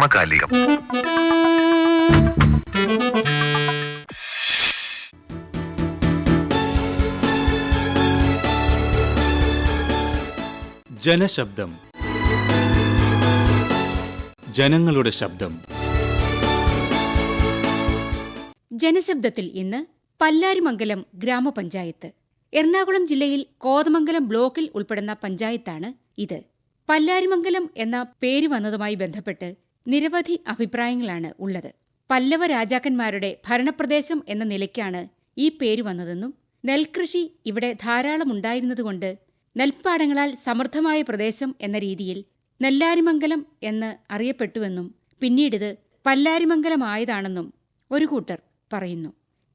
സമകാലികം. ജനശബ്ദം. ജനങ്ങളുടെ ശബ്ദം. ജനശബ്ദത്തിൽ ഇന്ന് പല്ലാരിമംഗലം ഗ്രാമപഞ്ചായത്ത് എറണാകുളം ജില്ലയിൽ കോതമംഗലം ബ്ലോക്കിൽ ഉൾപ്പെടുന്ന പഞ്ചായത്താണ് ഇത്. പല്ലാരിമംഗലം എന്ന പേര് വന്നതുമായി ബന്ധപ്പെട്ട് നിരവധി അഭിപ്രായങ്ങളാണ് ഉള്ളത്. പല്ലവ രാജാക്കന്മാരുടെ ഭരണപ്രദേശം എന്ന നിലയ്ക്കാണ് ഈ പേര് വന്നതെന്നും നെൽകൃഷി ഇവിടെ ധാരാളം ഉണ്ടായിരുന്നതുകൊണ്ട് നെൽപ്പാടങ്ങളാൽ സമൃദ്ധമായ പ്രദേശം എന്ന രീതിയിൽ നെല്ലാരിമംഗലം എന്ന് അറിയപ്പെട്ടുവെന്നും പിന്നീടിത് പല്ലാരിമംഗലമായതാണെന്നും ഒരു കൂട്ടർ പറയുന്നു.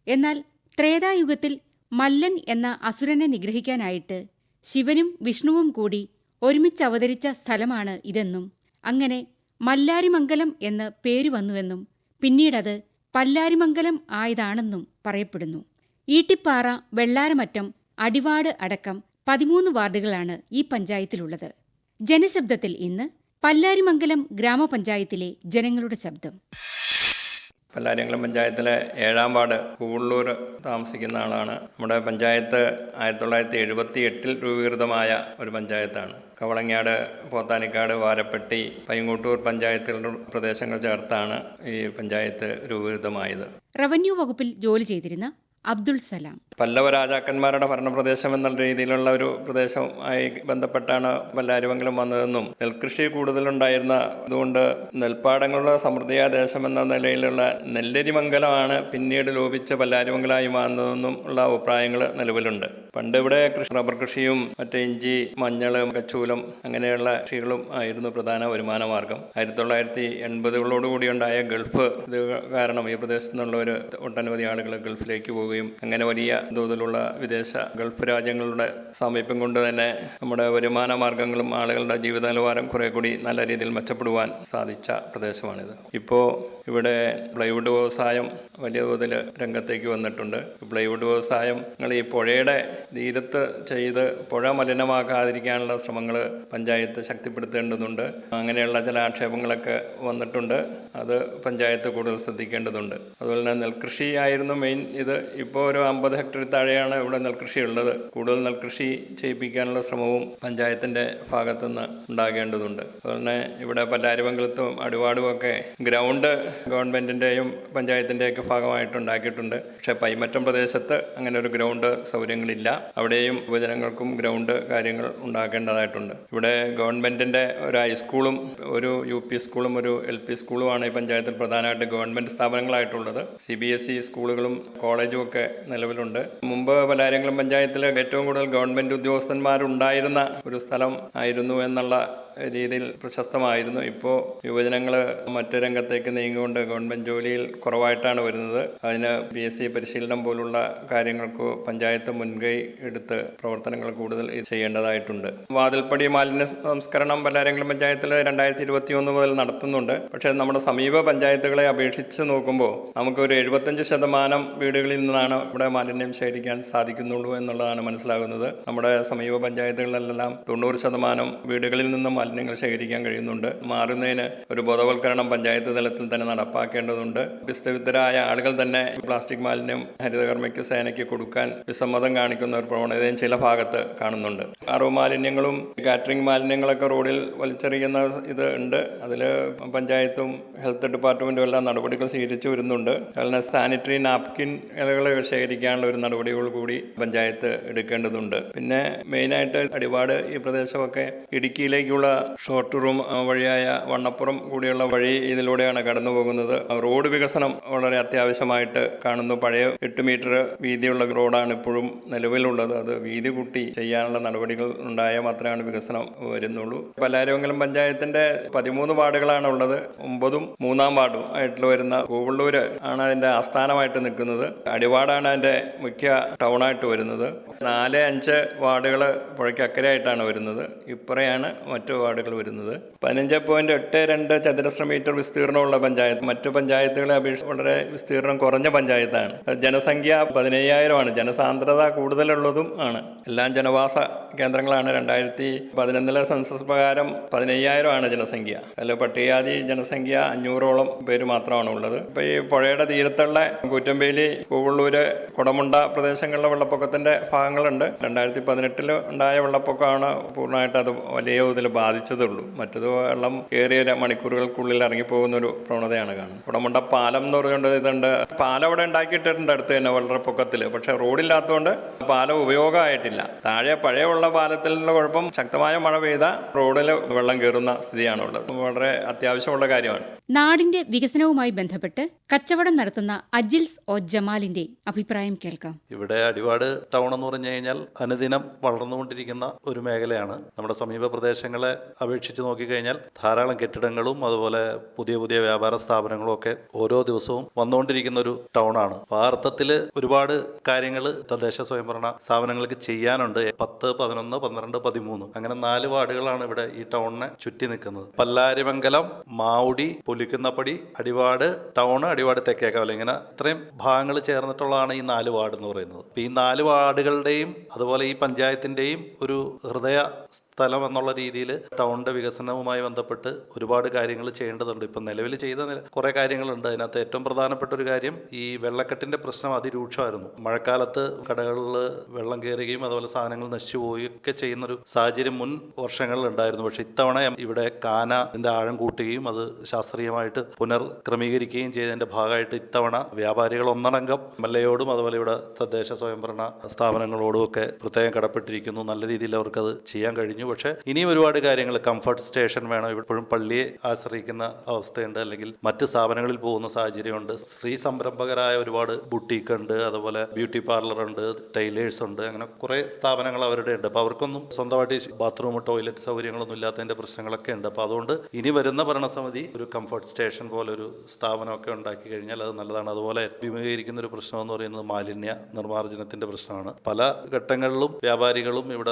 എന്നാൽ ത്രേതായുഗത്തിൽ മല്ലൻ എന്ന അസുരനെ നിഗ്രഹിക്കാനായിട്ട് ശിവനും വിഷ്ണുവും കൂടി ഒരുമിച്ചവതരിച്ച സ്ഥലമാണ് ഇതെന്നും അങ്ങനെ മല്ലാരിമംഗലം എന്ന് പേര് വന്നുവെന്നും പിന്നീടത് പല്ലാരിമംഗലം ആയതാണെന്നും പറയപ്പെടുന്നു. ഈട്ടിപ്പാറ വെള്ളാരമറ്റം അടിവാട് അടക്കം പതിമൂന്ന് വാർഡുകളാണ് ഈ പഞ്ചായത്തിലുള്ളത്. ജനശബ്ദത്തിൽ ഇന്ന് പല്ലാരിമംഗലം ഗ്രാമപഞ്ചായത്തിലെ ജനങ്ങളുടെ ശബ്ദം. പല്ലാരിയംകുളം പഞ്ചായത്തിലെ ഏഴാം വാർഡ് കൂള്ളൂർ താമസിക്കുന്ന ആളാണ്. നമ്മുടെ പഞ്ചായത്ത് ആയിരത്തി തൊള്ളായിരത്തി എഴുപത്തി എട്ടിൽ രൂപീകൃതമായ ഒരു പഞ്ചായത്താണ്. കവളങ്ങാട് പോത്താനിക്കാട് വാരപ്പെട്ടി പൈങ്ങോട്ടൂർ പഞ്ചായത്തുകളുടെ പ്രദേശങ്ങൾ ചേർത്താണ് ഈ പഞ്ചായത്ത് രൂപീകൃതമായത്. റവന്യൂ വകുപ്പിൽ ജോലി ചെയ്തിരുന്ന അബ്ദുൾ സലാം. പല്ലവ രാജാക്കന്മാരുടെ ഭരണപ്രദേശം എന്നുള്ള രീതിയിലുള്ള ഒരു പ്രദേശമായി ബന്ധപ്പെട്ടാണ് പല്ലാരിമംഗലം വന്നതെന്നും നെൽകൃഷി കൂടുതലുണ്ടായിരുന്ന അതുകൊണ്ട് നെൽപ്പാടങ്ങളുടെ സമൃദ്ധിയായ ദേശം എന്ന നിലയിലുള്ള നെല്ലരിമംഗലമാണ് പിന്നീട് ലോപിച്ച പല്ലാരിമംഗലമായി മാറുന്നതെന്നും ഉള്ള അഭിപ്രായങ്ങൾ നിലവിലുണ്ട്. പണ്ട് ഇവിടെ കൃഷി റബ്ബർ കൃഷിയും മറ്റേ ഇഞ്ചി മഞ്ഞൾ കച്ചൂലം അങ്ങനെയുള്ള കൃഷികളും ആയിരുന്നു പ്രധാന വരുമാന മാർഗം. ആയിരത്തി തൊള്ളായിരത്തി എൺപതുകളോടുകൂടി ഉണ്ടായ ഗൾഫ് ഇത് കാരണം ഈ പ്രദേശത്തു നിന്നുള്ളവർ ഒട്ടനവധി ആളുകൾ ഗൾഫിലേക്ക് പോവുകയും അങ്ങനെ വലിയ തോതിലുള്ള വിദേശ ഗൾഫ് രാജ്യങ്ങളുടെ സാമീപ്യം കൊണ്ട് തന്നെ നമ്മുടെ വരുമാന മാർഗങ്ങളും ആളുകളുടെ ജീവിത നിലവാരം കുറെ കൂടി നല്ല രീതിയിൽ മെച്ചപ്പെടുവാൻ സാധിച്ച പ്രദേശമാണിത്. ഇപ്പോൾ ഇവിടെ പ്ലൈവുഡ് വ്യവസായം വലിയ തോതിൽ രംഗത്തേക്ക് വന്നിട്ടുണ്ട്. പ്ലൈവുഡ് വ്യവസായം നിങ്ങൾ ഈ പുഴയുടെ തീരത്ത് ചെയ്ത് പുഴ മലിനമാക്കാതിരിക്കാനുള്ള ശ്രമങ്ങൾ പഞ്ചായത്ത് ശക്തിപ്പെടുത്തേണ്ടതുണ്ട്. അങ്ങനെയുള്ള ചില ആക്ഷേപങ്ങളൊക്കെ വന്നിട്ടുണ്ട്. അത് പഞ്ചായത്ത് കൂടുതൽ ശ്രദ്ധിക്കേണ്ടതുണ്ട്. അതുപോലെ തന്നെ നെൽകൃഷി ആയിരുന്നു മെയിൻ ഇത് ഇപ്പോൾ ഒരു അമ്പത് ഹെക്ടർ താഴെയാണ് ഇവിടെ നെൽകൃഷി ഉള്ളത് കൂടുതൽ നെൽകൃഷി ചെയ്യിപ്പിക്കാനുള്ള ശ്രമവും പഞ്ചായത്തിന്റെ ഭാഗത്തുനിന്ന് ഉണ്ടാകേണ്ടതുണ്ട്. അതുപോലെ ഇവിടെ പല്ലാരിമംഗലത്തും അടിവാടും ഒക്കെ ഗ്രൗണ്ട് ഗവൺമെന്റിന്റെയും പഞ്ചായത്തിന്റെയൊക്കെ ഭാഗമായിട്ട് ഉണ്ടാക്കിയിട്ടുണ്ട്. പക്ഷേ പൈമറ്റം പ്രദേശത്ത് അങ്ങനെ ഒരു ഗ്രൗണ്ട് സൗകര്യങ്ങളില്ല. അവിടെയും യുവജനങ്ങൾക്കും ഗ്രൗണ്ട് കാര്യങ്ങൾ ഉണ്ടാക്കേണ്ടതായിട്ടുണ്ട്. ഇവിടെ ഗവൺമെന്റിന്റെ ഒരു ഹൈസ്കൂളും ഒരു യു പി സ്കൂളും ഒരു എൽ പി സ്കൂളുമാണ് ഈ പഞ്ചായത്തിൽ പ്രധാനമായിട്ട് ഗവൺമെന്റ് സ്ഥാപനങ്ങളായിട്ടുള്ളത്. സി ബി എസ് ഇ സ്കൂളുകളും കോളേജും ഒക്കെ നിലവിലുണ്ട്. മുമ്പ് പലാരംഗലം പഞ്ചായത്തിൽ ഏറ്റവും കൂടുതൽ ഗവൺമെന്റ് ഉദ്യോഗസ്ഥന്മാരുണ്ടായിരുന്ന ഒരു സ്ഥലം ആയിരുന്നു എന്നുള്ള രീതിയിൽ പ്രശസ്തമായിരുന്നു. ഇപ്പോൾ യുവജനങ്ങൾ മറ്റു രംഗത്തേക്ക് നീങ്ങിക്കൊണ്ട് ഗവൺമെന്റ് ജോലിയിൽ കുറവായിട്ടാണ് വരുന്നത്. അതിന് പി എസ് സി പരിശീലനം പോലുള്ള കാര്യങ്ങൾക്ക് പഞ്ചായത്ത് മുൻകൈ എടുത്ത് പ്രവർത്തനങ്ങൾ കൂടുതൽ ചെയ്യേണ്ടതായിട്ടുണ്ട്. വാതിൽപ്പടി മാലിന്യ സംസ്കരണം പല്ലാരെങ്കിലും പഞ്ചായത്തിൽ രണ്ടായിരത്തി ഇരുപത്തി ഒന്ന് മുതൽ നടത്തുന്നുണ്ട്. പക്ഷേ നമ്മുടെ സമീപ പഞ്ചായത്തുകളെ അപേക്ഷിച്ച് നോക്കുമ്പോൾ നമുക്കൊരു എഴുപത്തഞ്ച് ശതമാനം വീടുകളിൽ നിന്നാണ് ഇവിടെ മാലിന്യം ശേഖരിക്കാൻ സാധിക്കുന്നുള്ളൂ എന്നുള്ളതാണ് മനസ്സിലാകുന്നത്. നമ്മുടെ സമീപ പഞ്ചായത്തുകളിലെല്ലാം തൊണ്ണൂറ് ശതമാനം വീടുകളിൽ നിന്നും മാലിന്യങ്ങൾ ശേഖരിക്കാൻ കഴിയുന്നുണ്ട്. മാറുന്നതിന് ഒരു ബോധവൽക്കരണം പഞ്ചായത്ത് തലത്തിൽ തന്നെ നടപ്പാക്കേണ്ടതുണ്ട്. വിസ്തവിദ്ധരായ ആളുകൾ തന്നെ പ്ലാസ്റ്റിക് മാലിന്യം ഹരിതകർമ്മയ്ക്ക് സേനയ്ക്ക് കൊടുക്കാൻ വിസമ്മതം കാണിക്കുന്ന ഒരു പ്രവണതയും ചില ഭാഗത്ത് കാണുന്നുണ്ട്. അറിവ് മാലിന്യങ്ങളും കാറ്ററിംഗ് മാലിന്യങ്ങളൊക്കെ റോഡിൽ വലിച്ചെറിയുന്ന ഇത് ഉണ്ട്. അതിൽ പഞ്ചായത്തും ഹെൽത്ത് ഡിപ്പാർട്ട്മെന്റും എല്ലാം നടപടികൾ സ്വീകരിച്ചു വരുന്നുണ്ട്. അതുപോലെ സാനിറ്ററി നാപ്കിൻ ഇലകൾ ശേഖരിക്കാനുള്ള ഒരു നടപടികൾ കൂടി പഞ്ചായത്ത് എടുക്കേണ്ടതുണ്ട്. പിന്നെ മെയിനായിട്ട് അടിപാട് ഈ പ്രദേശമൊക്കെ ഇടുക്കിയിലേക്കുള്ള ഷോർട്ട് റൂം വഴിയായ വണ്ണപ്പുറം കൂടിയുള്ള വഴി ഇതിലൂടെയാണ് കടന്നു പോകുന്നത് റോഡ് വികസനം വളരെ അത്യാവശ്യമായിട്ട് കാണുന്നു. പഴയ എട്ട് മീറ്റർ വീതിയുള്ള റോഡാണ് ഇപ്പോഴും നിലവിലുള്ളത്. അത് വീതി കൂട്ടി ചെയ്യാനുള്ള നടപടികൾ ഉണ്ടായാൽ മാത്രമാണ് വികസനം വരുന്നുള്ളൂ. പല്ലാരിമംഗലം പഞ്ചായത്തിന്റെ പതിമൂന്ന് വാർഡുകളാണ് ഉള്ളത്. ഒമ്പതും മൂന്നാം വാർഡും ആയിട്ടുള്ള വരുന്ന കോവള്ളൂര് ആണ് അതിന്റെ ആസ്ഥാനമായിട്ട് നിൽക്കുന്നത്. അടിവാടാണ് അതിന്റെ മുഖ്യ ടൗണായിട്ട് വരുന്നത്. നാല് അഞ്ച് വാർഡുകൾ പുഴയ്ക്ക് അക്കരയായിട്ടാണ് വരുന്നത്. ഇപ്പറയാണ് മറ്റു വാർഡുകൾ വരുന്നത്. പതിനഞ്ച് പോയിന്റ് എട്ട് രണ്ട് ചതുരശ്ര മീറ്റർ വിസ്തീർണമുള്ള പഞ്ചായത്ത്. മറ്റു പഞ്ചായത്തുകളെ അപേക്ഷിച്ച് വളരെ വിസ്തീർണം കുറഞ്ഞ പഞ്ചായത്താണ്. ജനസംഖ്യ പതിനയ്യായിരമാണ് ജനസാന്ദ്രത കൂടുതലുള്ളതും ആണ്. എല്ലാം ജനവാസ കേന്ദ്രങ്ങളാണ്. രണ്ടായിരത്തി പതിനൊന്നിലെ സെൻസസ് പ്രകാരം പതിനയ്യായിരമാണ് ജനസംഖ്യ. അതിൽ പട്ടികജാതി ജനസംഖ്യ അഞ്ഞൂറോളം പേര് മാത്രമാണ് ഉള്ളത്. ഇപ്പൊ ഈ പുഴയുടെ തീരത്തുള്ള കൂറ്റമ്പേലി പൂവള്ളൂര് കുടമുണ്ട പ്രദേശങ്ങളിലെ വെള്ളപ്പൊക്കത്തിന്റെ ഭാഗങ്ങളുണ്ട്. രണ്ടായിരത്തി പതിനെട്ടിൽ ഉണ്ടായ വെള്ളപ്പൊക്കമാണ് പൂർണമായിട്ട് അത് വലിയ തോതിൽ ബാധിച്ചതുള്ളൂ. മറ്റത് വെള്ളം ഏറിയ മണിക്കൂറുകൾക്കുള്ളിൽ ഇറങ്ങിപ്പോകുന്ന ഒരു പ്രവണതയാണ് കാണുന്നത്. കുടമുണ്ട പാലം എന്ന് പറഞ്ഞുകൊണ്ട് ഇതുണ്ട്. പാലം അവിടെ ഉണ്ടാക്കിയിട്ടിട്ടുണ്ട് അടുത്ത് തന്നെ വെള്ളപ്പൊക്കത്തിൽ. പക്ഷെ റോഡില്ലാത്തതുകൊണ്ട് പാലം ഉപയോഗമായിട്ടില്ല. താഴെ പഴയുള്ള പാലത്തിലുള്ള കുഴപ്പം ശക്തമായ മഴ പെയ്ത റോഡിൽ വെള്ളം കയറുന്ന സ്ഥിതിയാണുള്ളത്. വളരെ അത്യാവശ്യമുള്ള കാര്യമാണ്. നാടിന്റെ വികസനവുമായി ബന്ധപ്പെട്ട് കച്ചവടം നടത്തുന്ന അജിൽസ് ഒ ജമാലിന്റെ അഭിപ്രായം കേൾക്കാം. ഇവിടെ അടിവാട് ടൗൺ എന്ന് പറഞ്ഞു കഴിഞ്ഞാൽ അനുദിനം വളർന്നുകൊണ്ടിരിക്കുന്ന ഒരു മേഖലയാണ്. നമ്മുടെ സമീപ പ്രദേശങ്ങളെ അപേക്ഷിച്ച് നോക്കിക്കഴിഞ്ഞാൽ ധാരാളം കെട്ടിടങ്ങളും അതുപോലെ പുതിയ പുതിയ വ്യാപാര സ്ഥാപനങ്ങളും ഒക്കെ ഓരോ ദിവസവും വന്നുകൊണ്ടിരിക്കുന്ന ഒരു ടൗൺ ആണ്. ആ അർത്ഥത്തിൽ ഒരുപാട് കാര്യങ്ങൾ തദ്ദേശ സ്വയംഭരണ സ്ഥാപനങ്ങൾക്ക് ചെയ്യാനുണ്ട്. പത്ത് പതിനൊന്ന് പന്ത്രണ്ട് പതിമൂന്ന്. അങ്ങനെ നാല് വാർഡുകളാണ് ഇവിടെ ഈ ടൗണിനെ ചുറ്റി നിൽക്കുന്നത്. പല്ലാരിമംഗലം മാവുടി പുലിക്കുന്നപ്പടി അടിവാട് ടൗണ് അടിവാട് തെക്കേക്കാവല ഇങ്ങനെ ഇത്രയും ഭാഗങ്ങൾ ചേർന്നിട്ടുള്ളതാണ് ഈ നാല് വാർഡ് എന്ന് പറയുന്നത്. ഈ നാല് വാർഡുകളുടെയും അതുപോലെ ഈ പഞ്ചായത്തിന്റെയും ഒരു ഹൃദയ സ്ഥലം എന്നുള്ള രീതിയിൽ ടൗണിന്റെ വികസനവുമായി ബന്ധപ്പെട്ട് ഒരുപാട് കാര്യങ്ങൾ ചെയ്യേണ്ടതുണ്ട്. ഇപ്പം നിലവിൽ ചെയ്ത കുറേ കാര്യങ്ങളുണ്ട്. അതിനകത്ത് ഏറ്റവും പ്രധാനപ്പെട്ട ഒരു കാര്യം ഈ വെള്ളക്കെട്ടിന്റെ പ്രശ്നം അതിരൂക്ഷമായിരുന്നു. മഴക്കാലത്ത് കടകളിൽ വെള്ളം കയറുകയും അതുപോലെ സാധനങ്ങൾ നശിച്ചു പോവുകയൊക്കെ ചെയ്യുന്നൊരു സാഹചര്യം മുൻ വർഷങ്ങളിൽ ഉണ്ടായിരുന്നു പക്ഷെ ഇത്തവണ ഇവിടെ കാന ഇതിന്റെ ആഴം കൂട്ടുകയും അത് ശാസ്ത്രീയമായിട്ട് പുനർക്രമീകരിക്കുകയും ചെയ്തതിന്റെ ഭാഗമായിട്ട് ഇത്തവണ വ്യാപാരികൾ ഒന്നടങ്കം എയോടും അതുപോലെ ഇവിടെ തദ്ദേശ സ്വയംഭരണ സ്ഥാപനങ്ങളോടും ഒക്കെ പ്രത്യേകം കടപ്പെട്ടിരിക്കുന്നു. നല്ല രീതിയിൽ അവർക്കത് ചെയ്യാൻ കഴിഞ്ഞു. പക്ഷേ ഇനിയും ഒരുപാട് കാര്യങ്ങൾ കംഫർട്ട് സ്റ്റേഷൻ വേണം. ഇപ്പോഴും പള്ളിയെ ആശ്രയിക്കുന്ന അവസ്ഥയുണ്ട്. അല്ലെങ്കിൽ മറ്റ് സ്ഥാപനങ്ങളിൽ പോകുന്ന സാഹചര്യമുണ്ട്. സ്ത്രീ സംരംഭകരായ ഒരുപാട് ബുട്ടീക്ക് ഉണ്ട്. അതുപോലെ ബ്യൂട്ടി പാർലർ ഉണ്ട് ടൈലേഴ്സ് ഉണ്ട്. അങ്ങനെ കുറെ സ്ഥാപനങ്ങൾ അവരുടെ ഉണ്ട്. അപ്പോൾ അവർക്കൊന്നും സ്വന്തമായിട്ട് ബാത്റൂം ടോയ്ലറ്റ് സൗകര്യങ്ങളൊന്നും ഇല്ലാത്തതിന്റെ പ്രശ്നങ്ങളൊക്കെ ഉണ്ട്. അപ്പോൾ അതുകൊണ്ട് ഇനി വരുന്ന ഭരണസമിതി ഒരു കംഫർട്ട് സ്റ്റേഷൻ പോലെ ഒരു സ്ഥാപനമൊക്കെ ഉണ്ടാക്കി കഴിഞ്ഞാൽ അത് നല്ലതാണ്. അതുപോലെ അഭിമുഖീകരിക്കുന്ന ഒരു പ്രശ്നം എന്ന് പറയുന്നത് മാലിന്യ നിർമ്മാർജനത്തിന്റെ പ്രശ്നമാണ്. പല ഘട്ടങ്ങളിലും വ്യാപാരികളും ഇവിടെ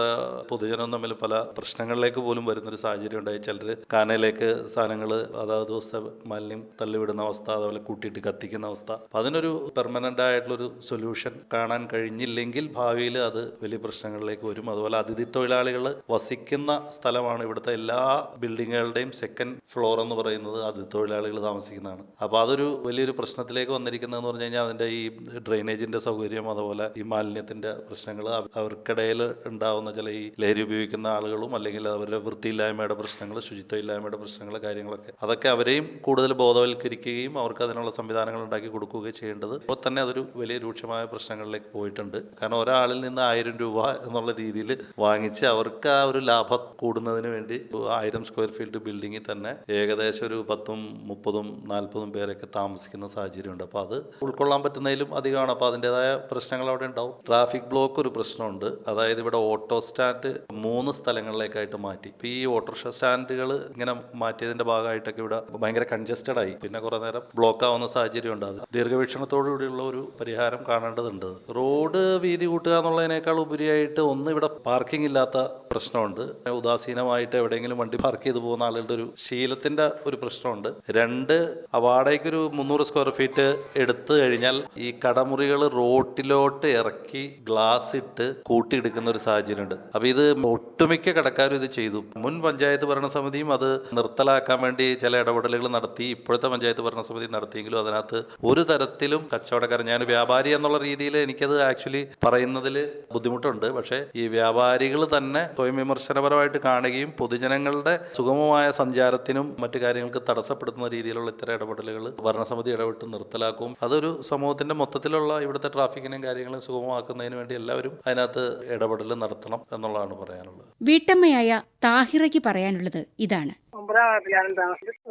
പൊതുജനവും തമ്മിൽ പല പ്രശ്നങ്ങളിലേക്ക് പോലും വരുന്നൊരു സാഹചര്യം ഉണ്ടായി. ചിലർ കാനയിലേക്ക് സാധനങ്ങൾ അതാത് ദിവസത്തെ മാലിന്യം തള്ളിവിടുന്ന അവസ്ഥ അതുപോലെ കൂട്ടിയിട്ട് കത്തിക്കുന്ന അവസ്ഥ. അപ്പം അതിനൊരു പെർമനന്റ് ആയിട്ടുള്ളൊരു സൊല്യൂഷൻ കാണാൻ കഴിഞ്ഞില്ലെങ്കിൽ ഭാവിയിൽ അത് വലിയ പ്രശ്നങ്ങളിലേക്ക് വരും. അതുപോലെ അതിഥി തൊഴിലാളികൾ വസിക്കുന്ന സ്ഥലമാണ് ഇവിടുത്തെ എല്ലാ ബിൽഡിങ്ങുകളുടെയും സെക്കൻഡ് ഫ്ലോർ എന്ന് പറയുന്നത് അതിഥി തൊഴിലാളികൾ താമസിക്കുന്നതാണ്. അപ്പോൾ അതൊരു വലിയൊരു പ്രശ്നത്തിലേക്ക് വന്നിരിക്കുന്നതെന്ന് പറഞ്ഞു കഴിഞ്ഞാൽ അതിന്റെ ഈ ഡ്രെയിനേജിന്റെ സൗകര്യം അതുപോലെ ഈ മാലിന്യത്തിന്റെ പ്രശ്നങ്ങൾ അവർക്കിടയിൽ ഉണ്ടാവുന്ന ചില ഈ ലഹരി ഉപയോഗിക്കുന്ന ആളുകളും അല്ലെങ്കിൽ അവരുടെ വൃത്തിയില്ലായ്മയുടെ പ്രശ്നങ്ങൾ ശുചിത്വമില്ലായ്മയുടെ പ്രശ്നങ്ങൾ കാര്യങ്ങളൊക്കെ. അതൊക്കെ അവരെയും കൂടുതൽ ബോധവൽക്കരിക്കുകയും അവർക്ക് അതിനുള്ള സംവിധാനങ്ങൾ ഉണ്ടാക്കി കൊടുക്കുകയും ചെയ്യേണ്ടത്. ഇപ്പോൾ തന്നെ അതൊരു വലിയ രൂക്ഷമായ പ്രശ്നങ്ങളിലേക്ക് പോയിട്ടുണ്ട്. കാരണം ഒരാളിൽ നിന്ന് ആയിരം രൂപ എന്നുള്ള രീതിയിൽ വാങ്ങിച്ച് അവർക്ക് ആ ഒരു ലാഭം കൂടുന്നതിന് വേണ്ടി ആയിരം സ്ക്വയർ ഫീറ്റ് ബിൽഡിങ്ങിൽ തന്നെ ഏകദേശം ഒരു പത്തും മുപ്പതും നാൽപ്പതും പേരൊക്കെ താമസിക്കുന്ന സാഹചര്യമുണ്ട്. അപ്പോൾ അത് ഉൾക്കൊള്ളാൻ പറ്റുന്നതിലും അധികമാണ്. അപ്പോൾ അതിന്റെതായ പ്രശ്നങ്ങൾ അവിടെ ഉണ്ടാവും. ട്രാഫിക് ബ്ലോക്ക് ഒരു പ്രശ്നമുണ്ട്. അതായത് ഇവിടെ ഓട്ടോ സ്റ്റാൻഡ് മൂന്ന് സ്ഥലങ്ങളിലേക്കായിട്ട് മാറ്റി. ഇപ്പം ഈ ഓട്ടോറിക്ഷ സ്റ്റാൻഡുകൾ ഇങ്ങനെ മാറ്റിയതിന്റെ ഭാഗമായിട്ടൊക്കെ ഇവിടെ ഭയങ്കര കൺജസ്റ്റഡ് ആയി. പിന്നെ കുറേ നേരം ബ്ലോക്ക് ആവുന്ന സാഹചര്യം ഉണ്ടാകും ദീർഘവീക്ഷണത്തോടുകൂടിയുള്ള ഒരു പരിഹാരം കാണേണ്ടതുണ്ട്. റോഡ് വീതി കൂട്ടുക എന്നുള്ളതിനേക്കാൾ ഉപരിയായിട്ട് ഒന്ന് ഇവിടെ പാർക്കിംഗ് ഇല്ലാത്ത പ്രശ്നമുണ്ട്. ഉദാസീനമായിട്ട് എവിടെയെങ്കിലും വണ്ടി പാർക്ക് ചെയ്ത് പോകുന്ന ആളുകളുടെ ഒരു ശീലത്തിന്റെ ഒരു പ്രശ്നമുണ്ട്. രണ്ട് അവാടേക്ക് ഒരു മുന്നൂറ് സ്ക്വയർ ഫീറ്റ് എടുത്തു കഴിഞ്ഞാൽ ഈ കടമുറികൾ റോട്ടിലോട്ട് ഇറക്കി ഗ്ലാസ് ഇട്ട് കൂട്ടിയെടുക്കുന്ന ഒരു സാഹചര്യമുണ്ട്. അപ്പോൾ ഇത് ഒട്ടുമിക്ക കടക്കാരും ഇത് ചെയ്തു. മുൻ പഞ്ചായത്ത് ഭരണസമിതിയും അത് നിർത്തലാക്കാൻ വേണ്ടി ചില ഇടപെടലുകൾ നടത്തി. ഇപ്പോഴത്തെ പഞ്ചായത്ത് ഭരണസമിതി നടത്തിയെങ്കിലും അതിനകത്ത് ഒരു തരത്തിലും കച്ചവടക്കാരൻ ഞാൻ വ്യാപാരി എന്നുള്ള രീതിയിൽ എനിക്കത് ആക്ച്വലി പറയുന്നതിൽ ബുദ്ധിമുട്ടുണ്ട്. പക്ഷേ ഈ വ്യാപാരികൾ തന്നെ സ്വയം വിമർശനപരമായിട്ട് കാണുകയും പൊതുജനങ്ങളുടെ സുഗമമായ സഞ്ചാരത്തിനും മറ്റു കാര്യങ്ങൾക്ക് തടസ്സപ്പെടുത്തുന്ന രീതിയിലുള്ള ഇത്തരം ഇടപെടലുകൾ ഭരണസമിതി ഇടപെട്ട് നിർത്തലാക്കും. അതൊരു സമൂഹത്തിന്റെ മൊത്തത്തിലുള്ള ഇവിടുത്തെ ട്രാഫിക്കിനെയും കാര്യങ്ങളും സുഗമമാക്കുന്നതിന് വേണ്ടി എല്ലാവരും അതിനകത്ത് ഇടപെടൽ നടത്തണം എന്നുള്ളതാണ് പറയാനുള്ളത്. വീട്ടമ്മയായ താഹിറയ്ക്ക് പറയാനുള്ളത് ഇതാണ്. ഒമ്പതാം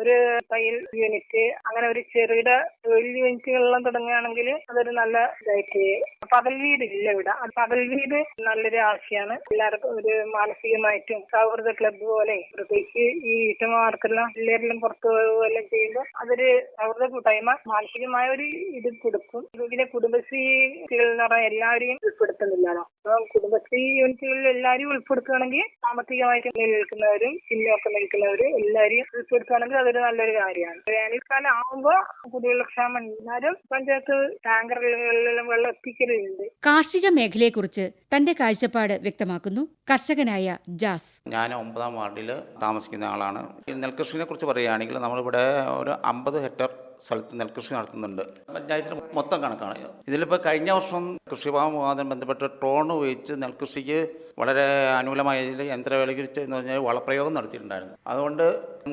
ഒരു തയ്യൽ യൂണിറ്റ് അങ്ങനെ ഒരു ചെറുകിട തൊഴിൽ യൂണിറ്റുകളെല്ലാം തുടങ്ങുകയാണെങ്കിൽ അതൊരു നല്ല ഇതായിട്ട് പകൽ വീട് ഇല്ല ഇവിടെ. പകൽ വീട് നല്ലൊരു ആവശ്യമാണ് എല്ലാവർക്കും ഒരു മാനസികമായിട്ടും സൗഹൃദ ക്ലബ്ബ് പോലെ പ്രത്യേകിച്ച് ഈ വീട്ടമ്മമാർക്കെല്ലാം പിള്ളേരെല്ലാം പുറത്തു പോവുകയെല്ലാം ചെയ്യുമ്പോൾ അതൊരു സൗഹൃദ കൂട്ടായ്മ മാനസികമായ ഒരു ഇത് കൊടുക്കും. ഇതിലെ കുടുംബശ്രീ എന്ന് പറഞ്ഞാൽ എല്ലാവരെയും ഉൾപ്പെടുത്തുന്നില്ലല്ലോ. അപ്പം കുടുംബശ്രീ യൂണിറ്റുകളിൽ എല്ലാവരും ഉൾപ്പെടുത്തുകയാണെങ്കിൽ സാമ്പത്തികമായിട്ട് നിലനിൽക്കുന്നവരും പിന്നോക്കം നിൽക്കുന്നവരും എല്ലാവരെയും ഉൾപ്പെടുത്തുകയാണെങ്കിൽ അതൊരു നല്ലൊരു കാര്യമാണ്. വേനൽക്കാലം ആവുമ്പോൾ കുടിവെള്ള ക്ഷാമം എന്നാലും പഞ്ചായത്ത് ടാങ്കറുകളിലെല്ലാം വെള്ളം എത്തിക്കലുണ്ട്. കാർഷിക മേഖലയെക്കുറിച്ച് തന്റെ കാഴ്ചപ്പാട് വ്യക്തമാക്കുന്നു. കർഷകനായ ജാസ്. ഞാൻ ഒമ്പതാം വാർഡിൽ താമസിക്കുന്ന ആളാണ്. ഈ നെൽകൃഷിനെ കുറിച്ച് പറയുകയാണെങ്കിൽ നമ്മളിവിടെ ഒരു അമ്പത് ഹെക്ടർ സ്ഥലത്ത് നെൽകൃഷി നടത്തുന്നുണ്ട്. പഞ്ചായത്തിൽ മൊത്തം കണക്കാണ്. ഇതിലിപ്പോൾ കഴിഞ്ഞ വർഷം കൃഷിഭവനുമായി ബന്ധപ്പെട്ട് ട്രോൺ ഉപയോഗിച്ച് നെൽകൃഷിക്ക് വളരെ അനുകൂലമായ രീതിയിൽ യന്ത്രവൽക്കരിച്ച് എന്ന് പറഞ്ഞാൽ വളപ്രയോഗം നടത്തിയിട്ടുണ്ടായിരുന്നു. അതുകൊണ്ട്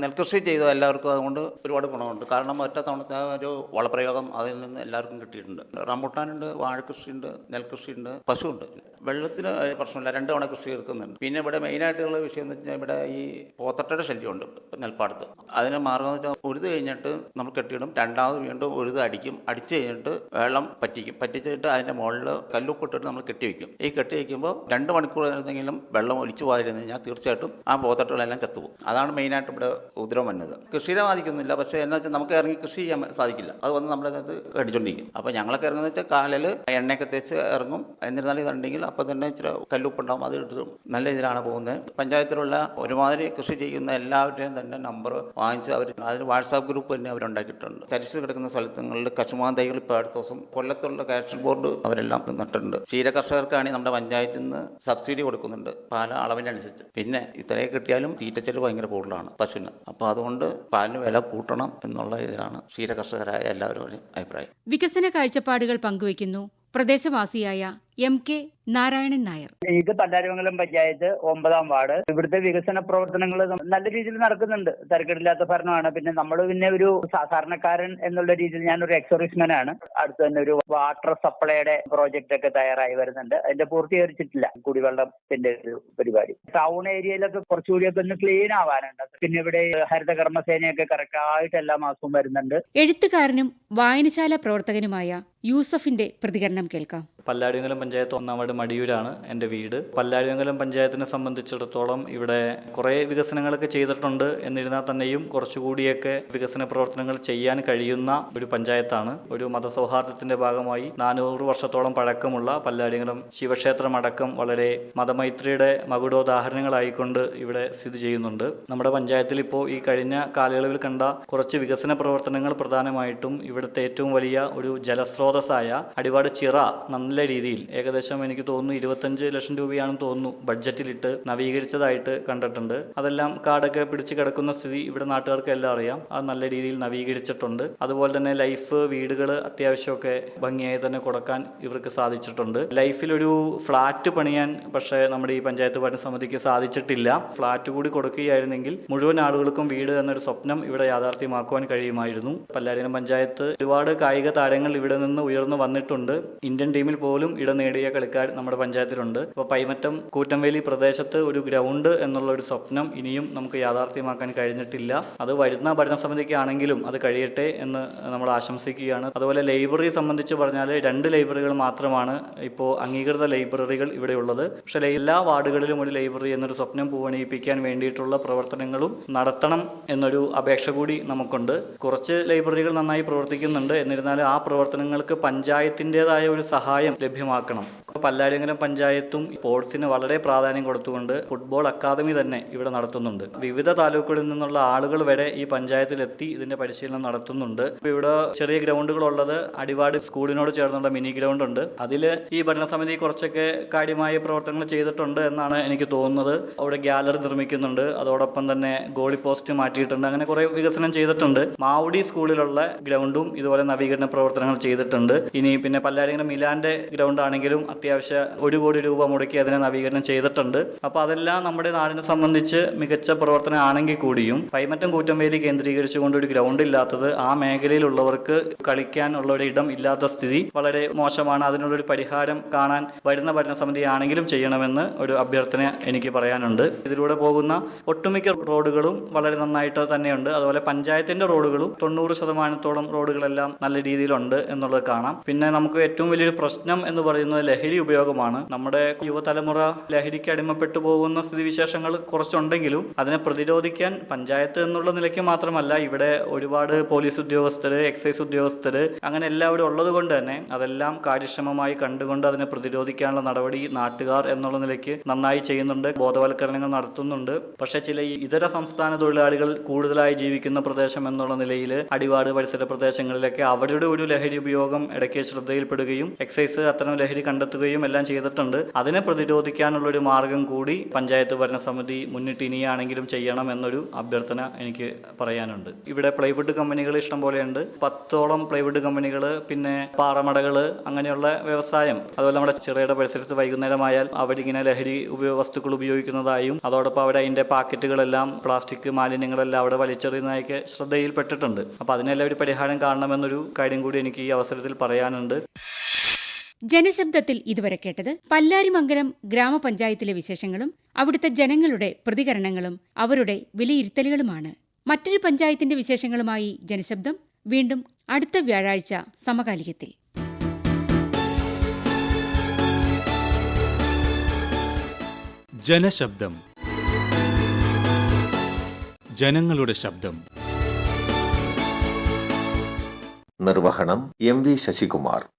നെൽകൃഷി ചെയ്ത എല്ലാവർക്കും അതുകൊണ്ട് ഒരുപാട് ഗുണമുണ്ട്. കാരണം ഒറ്റ തവണത്തെ ഒരു വളപ്രയോഗം അതിൽ നിന്ന് എല്ലാവർക്കും കിട്ടിയിട്ടുണ്ട്. റംബുട്ടാനുണ്ട് വാഴക്കൃഷിയുണ്ട് നെൽകൃഷിയുണ്ട് പശുവുണ്ട്. വെള്ളത്തിന് പ്രശ്നമില്ല. രണ്ട് തവണ കൃഷി എടുക്കുന്നുണ്ട്. പിന്നെ ഇവിടെ മെയിനായിട്ടുള്ള വിഷയം എന്ന് വെച്ചാൽ ഇവിടെ ഈ പോത്തട്ടയുടെ ശല്യമുണ്ട് നെൽപ്പാടത്ത്. അതിന് മാർഗം എന്ന് വെച്ചാൽ ഉരുത് കഴിഞ്ഞിട്ട് നമ്മൾ കെട്ടിയിടും. രണ്ടാമത് വീണ്ടും ഒരു അടിക്കും. അടിച്ചു കഴിഞ്ഞിട്ട് വെള്ളം പറ്റിക്കും. പറ്റിച്ചിട്ട് അതിന്റെ മുകളിൽ കല്ലുപ്പിട്ടിട്ട് നമ്മൾ കെട്ടി വെക്കും. ഈ കെട്ടി വയ്ക്കുമ്പോൾ രണ്ട് മണിക്കൂർ എന്തെങ്കിലും വെള്ളം ഒലിച്ചു പോകാതിരുന്നു കഴിഞ്ഞാൽ തീർച്ചയായിട്ടും ആ പോത്തട്ടുകളെല്ലാം ചത്തുപോകും. അതാണ് മെയിനായിട്ട് ഇവിടെ ഉദ്രവം വന്നത്. കൃഷിയെ ബാധിക്കുന്നില്ല. പക്ഷേ എന്നാ വെച്ചാൽ നമുക്ക് ഇറങ്ങി കൃഷി ചെയ്യാൻ സാധിക്കില്ല. അത് വന്ന് നമ്മുടെ അത് കടിച്ചോണ്ടിരിക്കും. അപ്പോൾ ഞങ്ങളൊക്കെ ഇറങ്ങുന്ന വെച്ചാൽ കാലിൽ എണ്ണയൊക്കെ തേച്ച് ഇറങ്ങും. എന്നിരുന്നാലും ഇതുണ്ടെങ്കിൽ അപ്പോൾ തന്നെ ഇച്ചിരി കല്ലുപ്പുണ്ടാവും. അത് ഇട്ടും നല്ല രീതിയിലാണ് പോകുന്നത്. പഞ്ചായത്തിലുള്ള ഒരുമാതിരി കൃഷി ചെയ്യുന്ന എല്ലാവരുടെയും തന്നെ നമ്പർ വാങ്ങിച്ച് അവർ അതിന് വാട്സാപ്പ് ഗ്രൂപ്പ് തന്നെ അവരുണ്ടാക്കിയിട്ടുണ്ട്. തരിച്ചു കിടക്കുന്ന സ്ഥലങ്ങളിൽ കശുമാൻ തൈകൾ ഇപ്പോൾ അടുത്ത ദിവസം കൊല്ലത്തുള്ള കാഷൻ ബോർഡ് അവരെല്ലാം നട്ടിട്ടുണ്ട് ക്ഷീര കർഷകർക്കാണെങ്കിൽ നമ്മുടെ പഞ്ചായത്തിൽ നിന്ന് സബ്സിഡി കൊടുക്കുന്നുണ്ട്. പാല അളവിനനുസരിച്ച്. പിന്നെ ഇത്രയൊക്കെ കിട്ടിയാലും തീറ്റച്ചെലവ് ഭയങ്കര കൂടുതലാണ് പശുവിന്. അപ്പോൾ അതുകൊണ്ട് പാലിന് വില കൂട്ടണം എന്നുള്ള ഇതിലാണ് ക്ഷീര കർഷകരായ എല്ലാവരും അഭിപ്രായം. വികസന കാഴ്ചപ്പാടുകൾ പങ്കുവയ്ക്കുന്നു. പ്രദേശവാസിയായ എം കെ നാരായണൻ നായർ. ഇത് പല്ലാരിമംഗലം പഞ്ചായത്ത് ഒമ്പതാം വാർഡ്. ഇവിടുത്തെ വികസന പ്രവർത്തനങ്ങൾ നല്ല രീതിയിൽ നടക്കുന്നുണ്ട്. തിരക്കിടില്ലാത്ത ഭരണമാണ്. പിന്നെ നമ്മൾ പിന്നെ ഒരു സാധാരണക്കാരൻ എന്നുള്ള രീതിയിൽ ഞാൻ ഒരു എക്സോറിസ്മാൻ ആണ്. അടുത്ത് തന്നെ ഒരു വാട്ടർ സപ്ലൈയുടെ പ്രോജക്റ്റ് ഒക്കെ തയ്യാറായി വരുന്നുണ്ട്. അതിന്റെ പൂർത്തീകരിച്ചിട്ടില്ല. കുടിവെള്ളത്തിന്റെ ഒരു പരിപാടി. ടൗൺ ഏരിയയിലൊക്കെ കുറച്ചുകൂടിയൊക്കെ ഒന്ന് ക്ലീൻ ആവാനുണ്ട്. പിന്നെ ഇവിടെ ഹരിത കർമ്മസേനയൊക്കെ കറക്റ്റ് ആയിട്ട് എല്ലാ മാസവും വരുന്നുണ്ട്. എഴുത്തുകാരനും വായനശാല പ്രവർത്തകനുമായ യൂസഫിന്റെ പ്രതികരണം കേൾക്കാം. പല്ലാരിമംഗലം പഞ്ചായത്ത് ഒന്നാം വാർഡ് മടിയൂരാണ് എന്റെ വീട്. പല്ലാരിമംഗലം പഞ്ചായത്തിനെ സംബന്ധിച്ചിടത്തോളം ഇവിടെ കുറേ വികസനങ്ങളൊക്കെ ചെയ്തിട്ടുണ്ട് എന്നിരുന്നാൽ തന്നെയും കുറച്ചുകൂടിയൊക്കെ വികസന പ്രവർത്തനങ്ങൾ ചെയ്യാൻ കഴിയുന്ന ഒരു പഞ്ചായത്താണ്. ഒരു മതസൗഹാർദ്ദത്തിന്റെ ഭാഗമായി നാനൂറ് വർഷത്തോളം പഴക്കമുള്ള പല്ലാരിമംഗലം ശിവക്ഷേത്രം അടക്കം വളരെ മതമൈത്രിയുടെ മകുടോദാഹരണങ്ങളായിക്കൊണ്ട് ഇവിടെ സ്ഥിതി ചെയ്യുന്നുണ്ട്. നമ്മുടെ പഞ്ചായത്തിൽ ഇപ്പോൾ ഈ കഴിഞ്ഞ കാലയളവിൽ കണ്ട കുറച്ച് വികസന പ്രവർത്തനങ്ങൾ പ്രധാനമായിട്ടും ഇവിടുത്തെ ഏറ്റവും വലിയ ഒരു ജലസ്രോതസ്സായ അടിവാട് ചിറ നല്ല രീതിയിൽ ഏകദേശം എനിക്ക് തോന്നുന്നു ഇരുപത്തഞ്ച് ലക്ഷം രൂപയാണെന്ന് തോന്നുന്നു ബഡ്ജറ്റിലിട്ട് നവീകരിച്ചതായിട്ട് കണ്ടിട്ടുണ്ട്. അതെല്ലാം കാടൊക്കെ പിടിച്ച് കിടക്കുന്ന സ്ഥിതി ഇവിടെ നാട്ടുകാർക്ക് എല്ലാം അറിയാം. അത് നല്ല രീതിയിൽ നവീകരിച്ചിട്ടുണ്ട്. അതുപോലെ തന്നെ ലൈഫ് വീടുകൾ അത്യാവശ്യമൊക്കെ ഭംഗിയായി തന്നെ കൊടുക്കാൻ ഇവർക്ക് സാധിച്ചിട്ടുണ്ട്. ലൈഫിലൊരു ഫ്ലാറ്റ് പണിയാൻ പക്ഷേ നമ്മുടെ ഈ പഞ്ചായത്ത് ഭരണ സമിതിക്ക് സാധിച്ചിട്ടില്ല. ഫ്ലാറ്റ് കൂടി കൊടുക്കുകയായിരുന്നെങ്കിൽ മുഴുവൻ ആളുകൾക്കും വീട് എന്നൊരു സ്വപ്നം ഇവിടെ യാഥാർത്ഥ്യമാക്കുവാൻ കഴിയുമായിരുന്നു. പല്ലാരിനം പഞ്ചായത്ത് ഒരുപാട് കായിക താരങ്ങൾ ഇവിടെ നിന്ന് ഉയർന്നു വന്നിട്ടുണ്ട്. ഇന്ത്യൻ ടീമിൽ പോലും ഇടം നേടിയ കളിക്കാർ നമ്മുടെ പഞ്ചായത്തിലുണ്ട്. അപ്പോൾ പൈമറ്റം കൂറ്റംവേലി പ്രദേശത്ത് ഒരു ഗ്രൗണ്ട് എന്നുള്ള ഒരു സ്വപ്നം ഇനിയും നമുക്ക് യാഥാർത്ഥ്യമാക്കാൻ കഴിഞ്ഞിട്ടില്ല. അത് വരുന്ന ഭരണസമിതിക്കാണെങ്കിലും അത് കഴിയട്ടെ എന്ന് നമ്മൾ ആശംസിക്കുകയാണ്. അതുപോലെ ലൈബ്രറി സംബന്ധിച്ച് പറഞ്ഞാൽ രണ്ട് ലൈബ്രറികൾ മാത്രമാണ് ഇപ്പോൾ അംഗീകൃത ലൈബ്രറികൾ ഇവിടെ ഉള്ളത്. പക്ഷേ എല്ലാ വാർഡുകളിലും ഒരു ലൈബ്രറി എന്നൊരു സ്വപ്നം പൂവണിയിപ്പിക്കാൻ വേണ്ടിയിട്ടുള്ള പ്രവർത്തനങ്ങളും നടത്തണം എന്നൊരു അപേക്ഷ കൂടി നമുക്കുണ്ട്. കുറച്ച് ലൈബ്രറികൾ നന്നായി പ്രവർത്തിക്കുന്നുണ്ട്. എന്നിരുന്നാലും ആ പ്രവർത്തനങ്ങൾക്ക് പഞ്ചായത്തിന്റെതായ ഒരു സഹായം ലഭ്യമാക്കണം. പല്ലാരിമംഗലം പഞ്ചായത്തും സ്പോർട്സിന് വളരെ പ്രാധാന്യം കൊടുത്തുകൊണ്ട് ഫുട്ബോൾ അക്കാദമി തന്നെ ഇവിടെ നടത്തുന്നുണ്ട്. വിവിധ താലൂക്കുകളിൽ നിന്നുള്ള ആളുകൾ വരെ ഈ പഞ്ചായത്തിലെത്തി ഇതിന്റെ പരിശീലനം നടത്തുന്നുണ്ട്. ഇവിടെ ചെറിയ ഗ്രൗണ്ടുകൾ ഉള്ളത് അടിവാട് സ്കൂളിനോട് ചേർന്നുള്ള മിനി ഗ്രൗണ്ട് ഉണ്ട്. അതിൽ ഈ ഭരണസമിതി കുറച്ചൊക്കെ കാര്യമായ പ്രവർത്തനങ്ങൾ ചെയ്തിട്ടുണ്ട് എന്നാണ് എനിക്ക് തോന്നുന്നത്. അവിടെ ഗ്യാലറി നിർമ്മിക്കുന്നുണ്ട്. അതോടൊപ്പം തന്നെ ഗോളി പോസ്റ്റ് മാറ്റിയിട്ടുണ്ട്. അങ്ങനെ കുറെ വികസനം ചെയ്തിട്ടുണ്ട്. മാവുടി സ്കൂളിലുള്ള ഗ്രൗണ്ടും ഇതുപോലെ നവീകരണ പ്രവർത്തനങ്ങൾ ചെയ്തിട്ടുണ്ട്. ഇനി പിന്നെ പല്ലാരിങ്ങനെ മിലാന്റെ ഗ്രൗണ്ട് ആണെങ്കിലും അത്യാവശ്യം അത്യാവശ്യ ഒരു കോടി രൂപ മുടക്കി അതിനെ നവീകരണം ചെയ്തിട്ടുണ്ട്. അപ്പോൾ അതെല്ലാം നമ്മുടെ നാടിനെ സംബന്ധിച്ച് മികച്ച പ്രവർത്തനം ആണെങ്കിൽ കൂടിയും പൈമറ്റം കൂറ്റംവേലി കേന്ദ്രീകരിച്ചുകൊണ്ട് ഒരു ഗ്രൗണ്ട് ഇല്ലാത്തത് ആ മേഖലയിലുള്ളവർക്ക് കളിക്കാനുള്ള ഒരു ഇടം ഇല്ലാത്ത സ്ഥിതി വളരെ മോശമാണ്. അതിനുള്ളൊരു പരിഹാരം കാണാൻ വരുന്ന ഭരണസമിതി ആണെങ്കിലും ചെയ്യണമെന്ന് ഒരു അഭ്യർത്ഥന എനിക്ക് പറയാനുണ്ട്. ഇതിലൂടെ പോകുന്ന ഒട്ടുമിക്ക റോഡുകളും വളരെ നന്നായിട്ട് തന്നെയുണ്ട്. അതുപോലെ പഞ്ചായത്തിന്റെ റോഡുകളും തൊണ്ണൂറ് ശതമാനത്തോളം റോഡുകളെല്ലാം നല്ല രീതിയിലുണ്ട് എന്നുള്ളത് കാണാം. പിന്നെ നമുക്ക് ഏറ്റവും വലിയൊരു പ്രശ്നം എന്ന് പറയുന്നത് ലഹരി ഉപയോഗമാണ്. നമ്മുടെ യുവതലമുറ ലഹരിക്ക് അടിമപ്പെട്ടു പോകുന്ന സ്ഥിതിവിശേഷങ്ങൾ കുറച്ചുണ്ടെങ്കിലും അതിനെ പ്രതിരോധിക്കാൻ പഞ്ചായത്ത് എന്നുള്ള നിലയ്ക്ക് മാത്രമല്ല ഇവിടെ ഒരുപാട് പോലീസ് ഉദ്യോഗസ്ഥർ എക്സൈസ് ഉദ്യോഗസ്ഥർ അങ്ങനെ എല്ലാവരും ഉള്ളത് കൊണ്ട് തന്നെ അതെല്ലാം കാര്യക്ഷമമായി കണ്ടുകൊണ്ട് അതിനെ പ്രതിരോധിക്കാനുള്ള നടപടി നാട്ടുകാർ എന്നുള്ള നിലയ്ക്ക് നന്നായി ചെയ്യുന്നുണ്ട് ബോധവൽക്കരണങ്ങൾ നടത്തുന്നുണ്ട്. പക്ഷേ ചില ഇതര സംസ്ഥാന തൊഴിലാളികൾ കൂടുതലായി ജീവിക്കുന്ന പ്രദേശം എന്നുള്ള നിലയിൽ അടിവാട് പരിസര പ്രദേശങ്ങളിലൊക്കെ അവരുടെ ഒരു ലഹരി ഉപയോഗം ഇടയ്ക്ക് ശ്രദ്ധയിൽപ്പെടുകയും എക്സൈസ് അത്തരം ലഹരി കണ്ടെത്തുകയും എല്ലാം ചെയ്തിട്ടുണ്ട്. അതിനെ പ്രതിരോധിക്കാനുള്ള ഒരു മാർഗം കൂടി പഞ്ചായത്ത് ഭരണസമിതി മുന്നിട്ട് ഇനിയാണെങ്കിലും ചെയ്യണം എന്നൊരു അഭ്യർത്ഥന എനിക്ക് പറയാനുണ്ട്. ഇവിടെ പ്ലൈവുഡ് കമ്പനികൾ ഇഷ്ടം പോലെയുണ്ട്. പത്തോളം പ്ലൈവുഡ് കമ്പനികൾ പിന്നെ പാറമടകൾ അങ്ങനെയുള്ള വ്യവസായം. അതുപോലെ നമ്മുടെ ചെറുകിട പരിസരത്ത് വൈകുന്നേരമായാൽ അവരിങ്ങനെ ലഹരി ഉപയോഗ വസ്തുക്കൾ ഉപയോഗിക്കുന്നതായും അതോടൊപ്പം അവിടെ അതിന്റെ പാക്കറ്റുകളെല്ലാം പ്ലാസ്റ്റിക് മാലിന്യങ്ങളെല്ലാം അവിടെ വലിച്ചെറിയുന്നതായൊക്കെ ശ്രദ്ധയിൽപ്പെട്ടിട്ടുണ്ട്. അപ്പോൾ അതിനെല്ലാം ഒരു പരിഹാരം കാണണമെന്നൊരു കാര്യം കൂടി എനിക്ക് ഈ അവസരത്തിൽ പറയാനുണ്ട്. ജനശബ്ദത്തിൽ ഇതുവരെ കേട്ടത് പല്ലാരിമംഗലം ഗ്രാമപഞ്ചായത്തിലെ വിശേഷങ്ങളും അവിടുത്തെ ജനങ്ങളുടെ പ്രതികരണങ്ങളും അവരുടെ വിലയിരുത്തലുകളുമാണ്. മറ്റൊരു പഞ്ചായത്തിന്റെ വിശേഷങ്ങളുമായി ജനശബ്ദം. വീണ്ടും അടുത്ത വ്യാഴാഴ്ച സമകാലികത്തിൽ. ജനശബ്ദം. ജനങ്ങളുടെ ശബ്ദം. നിർവഹണം എം വി ശശികുമാർ.